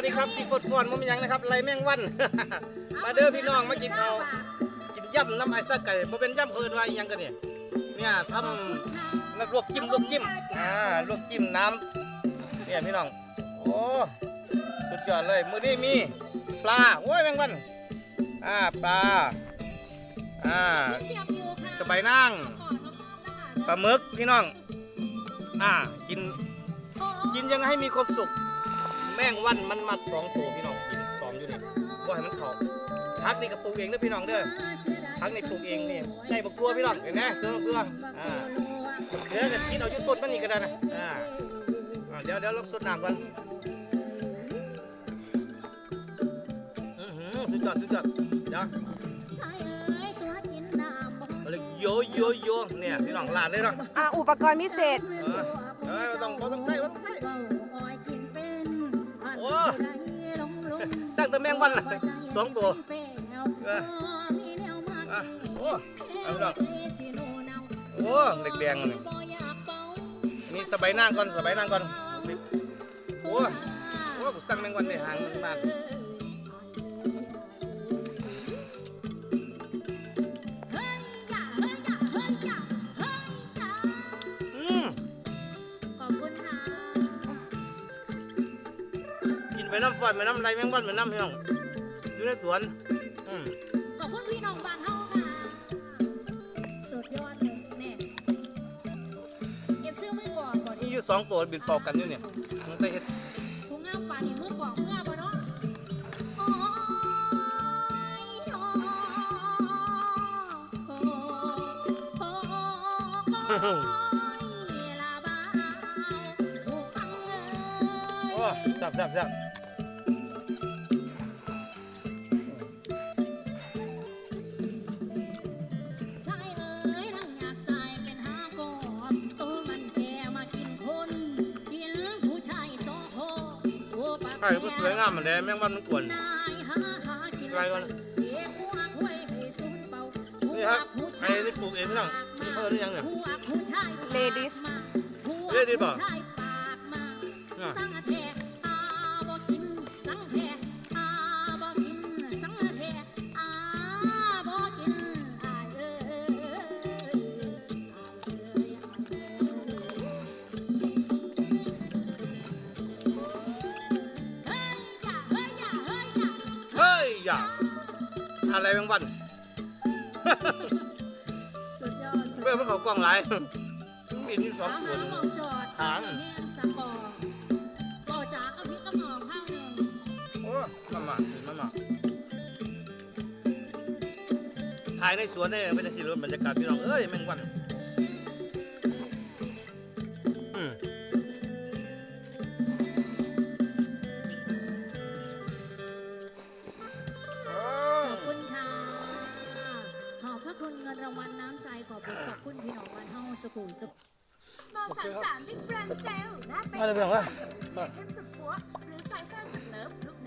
วัสดีครับที่ฟดฟอนมันยังนะครับไรแมงวัน มาเด้อพี่น้องมากินข้ากินย่ำน้ำไอ้ซาไก่บ่เป็นย่ำเพิ่นว่าอีหยังกันเนี่ยเนี่ยทำน้ำลวกจิ้มลวกจิ้มอ่าลวกจิ้มน้ำเนี่ยพี่น้องโอ้สุดยอดเลยมือนี้มีปลาโอ้ยแมงวันอ่าปลาอ่าสบายนั่งปลาหมึกพี่น้องอ่ากินกินยังให้มีความสุข มงวันมันมาสองตัวพี่น้องกินสองอยู่นี่ว่าให้มันเขาพักนี่ก็ปลูกเองนะพี่น้องเด้อพักนี่ปลูกเองนี่ได้บักตัวพี่น้องเห็นไหมซื้อบักตัวอ่าเดี๋ยวกินเอาอยู่ต้นมันนี่ก็ได้นะอ่าอ่าเดี๋ยวเดี๋ยวลองสดน้ำก่อนอื้อหือสุดยอดสุดยอดเดี๋ยวเอาเลยโยโยโยเนี่ยพี่น้องลาดเลยเนาะอะอุปกรณ์พิเศษเออเออบ่ต้องบ่ต้องใส่บ่ต้องใส่โอ้สร้างแต่แมงวันละสองตัวเอออะโอ้เอาดอกโอ้เล็กแดงนี่นี่สบายนางก่อนสบายนางก่อนโอ้โอ้กูสั่งแมงวันในหางมันมาก กินไปน้ำฟันไปน้ำไรแมงวันไปน้ำพี่น้องอยู่ในสวนอืมขอบคุณพี่น้องบ้านเฮาค่ะสุดยอดเลยแน่เก็บซื้อมือกองก่อนนี่อยู่สองตัวบินฟอกกันอยู่เนี่ยมันไปเฮ็ดผู้งามป่านนี่มือกองเมื่อบ่เนาะโอ้ยโอ้โอ้โอ้โอ้ยลาบ่าวผู้ฟังเอ้ย โอ้จับจับจับ โอ้ปากไอ้มันสวยงามมันเลยแมงวันมันกวนนายหาหากินไรวะเก็บหัวห้วยให้สูญเป่านี่ครับไอ้นี่ปลูกเองพี่น้องนี่เขาเรียกยังเนี่ยหัวผู้ชาย Ladies หัว Ladies เปล่าผู้ชายปากมาน่ะ อย่าอะไรแมงวันสุดยอดสุดเมื่อมันเขากล้องหลายมีนี่สองหาตัวหามองจอดหางแห้งสะกอบ่จากกับพี่กับน้องข้างหนึ่งโอ้มามามามาถ่ายในสวนเนี่ยเป็นสิรบรรยากาศพี่น้องเอ้ยแมงวัน ขอบคุณขอบคุณพี่น้องบ้านเฮาสุขุมสุขมอสามสามบิ๊กแบรนด์เซลหน้าเป็นอะไรเป็นของวะเด็กเข้มสุดปัวหรือไซเตอร์สุดเลิฟลุก